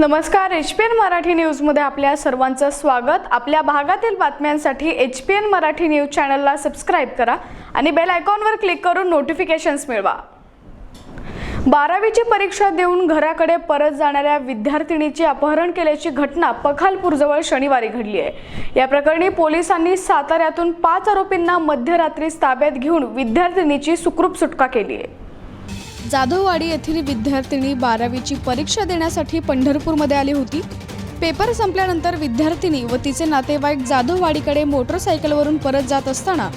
नमस्कार H P N Marathi न्यूजमध्ये आपल्या सर्वांचं स्वागत. आपल्या भागातील बातम्यांसाठी H P N Marathi news चॅनलला सबस्क्राईब करा आणि बेल आयकॉनवर क्लिक करून नोटिफिकेशन्स मिळवा. बारावीची परीक्षा देऊन घराकडे परत जाणाऱ्या विद्यार्थिनीचे अपहरण केल्याची घटना पखालपूरजवळ शनिवारी घडली आहे. या प्रकरणी पोलिसांनी साताऱ्यातून पाच आरोपींना मध्यरात्री ताब्यात घेऊन विद्यार्थिनीची सुखरूप सुटका केली आहे. जाधववाडी येथील विद्यार्थिनी बारावीची परीक्षा देण्यासाठी पंढरपूरमध्ये आली होती. पेपर संपल्यानंतर विद्यार्थिनी व तिचे नातेवाईक जाधववाडीकडे मोटरसायकलवरून परत जात असताना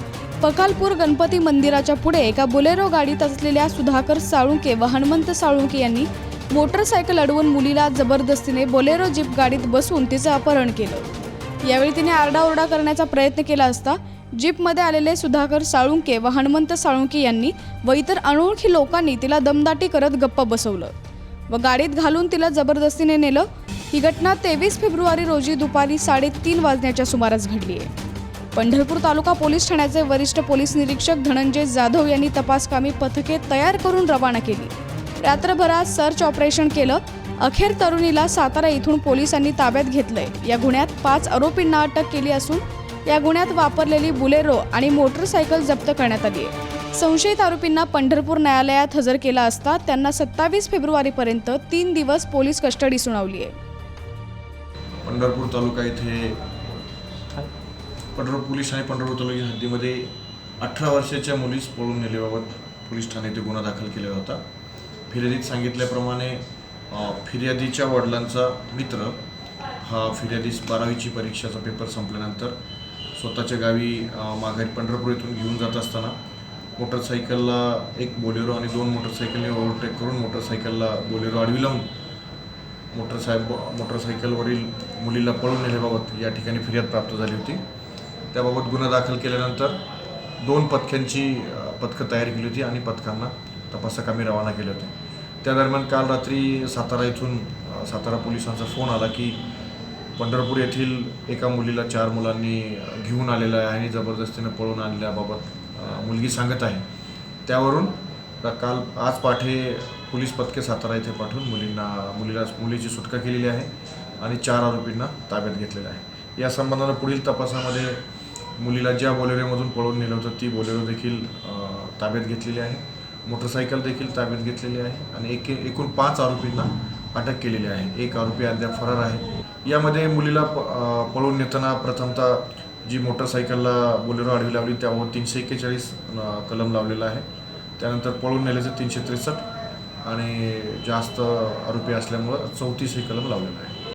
पकालपूर गणपती मंदिराच्या पुढे एका बोलेरो गाडीत असलेल्या सुधाकर साळुंके व हनुमंत साळुंके यांनी मोटरसायकल अडवून मुलीला जबरदस्तीने बोलेरो जीप गाडीत बसवून तिचं अपहरण केलं. यावेळी तिने आरडाओरडा करण्याचा प्रयत्न केला असता जीपमध्ये आलेले सुधाकर साळुंके व हनुमंत साळुंके यांनी व इतर अनोळखी लोकांनी तिला दमदाटी करत गप्प बसवलं व गाडीत घालून तिला जबरदस्तीने नेलं. ही घटना तेवीस फेब्रुवारी रोजी दुपारी साडेतीन वाजण्याच्या सुमारास घडली आहे. पंढरपूर तालुका पोलीस ठाण्याचे वरिष्ठ पोलीस निरीक्षक धनंजय जाधव यांनी तपासकामी पथके तयार करून रवाना केली. रात्रभरात सर्च ऑपरेशन केलं अखेर तरुणीला सातारा इथून पोलिसांनी ताब्यात घेतलंय. या गुन्ह्यात पाच आरोपींना अटक केली असून या गुन्ह्यात वापरलेली बुलेरो आणि मोटरसायकल जप्त करण्यात आली आहे. संशयित आरोपींना पंढरपूर न्यायालयात हजर केला असता त्यांना सत्तावीस फेब्रुवारीपर्यंत तीन दिवस पोलीस कस्टडी सुनावली आहे. पंढरपूर तालुका इथे पंढरपूर पोलीस आणि पंढरपूर तालुक्याच्या हद्दीमध्ये अठरा वर्षाच्या मुलीस पळून नेल्याबाबत पोलीस ठाणे येथे गुन्हा दाखल केला होता. फिर्यादीत सांगितल्याप्रमाणे फिर्यादीच्या वडिलांचा मित्र हा फिर्यादीस बारावीची परीक्षाचा पेपर संपल्यानंतर स्वतःच्या गावी माघारी पंढरपूर येथून घेऊन जात असताना मोटरसायकलला एक बोलेरो आणि दोन मोटरसायकलने ओव्हरटेक करून मोटरसायकलला बोलेरो आडवी लावून मोटरसायब मोटरसायकलवरील मुलीला पळून नेल्याबाबत या ठिकाणी फिर्याद प्राप्त झाली होती. त्याबाबत गुन्हा दाखल केल्यानंतर दोन पथक्यांची पथकं तयार केली होती आणि पथकांना तपासाकामी रवाना केले होते. त्या दरम्यान काल रात्री सातारा इथून सातारा पोलिसांचा फोन आला की पंढरपूर येथील एका मुलीला चार मुलांनी घेऊन आलेला आहे आणि जबरदस्तीनं पळून आणल्याबाबत मुलगी सांगत आहे. त्यावरून काल आज पाठे पोलीस पथके सातारा येथे पाठवून मुलींना मुलीला मुलीची सुटका केलेली आहे आणि चार आरोपींना ताब्यात घेतलेलं आहे. या संबंधानं पुढील तपासामध्ये मुलीला ज्या बोलेरोमधून पळून नेलं होतं ती बोलेरो देखील ताब्यात घेतलेली आहे. मोटरसायकल देखील ताब्यात घेतलेली आहे आणि एक एकूण पाच आरोपींना अटक केलेली आहे. एक आरोपी अद्याप फरार आहे. यामध्ये मुलीला प- पळून नेताना प्रथमतः जी मोटरसायकलला बोलेरो आडवी लावली त्यावर तीनशे एक्केचाळीस कलम लावलेला आहे. त्यानंतर पळून नेल्याचं तीनशे त्रेसष्ट आणि जास्त आरोपी असल्यामुळं चौतीस हे कलम लावलेला आहे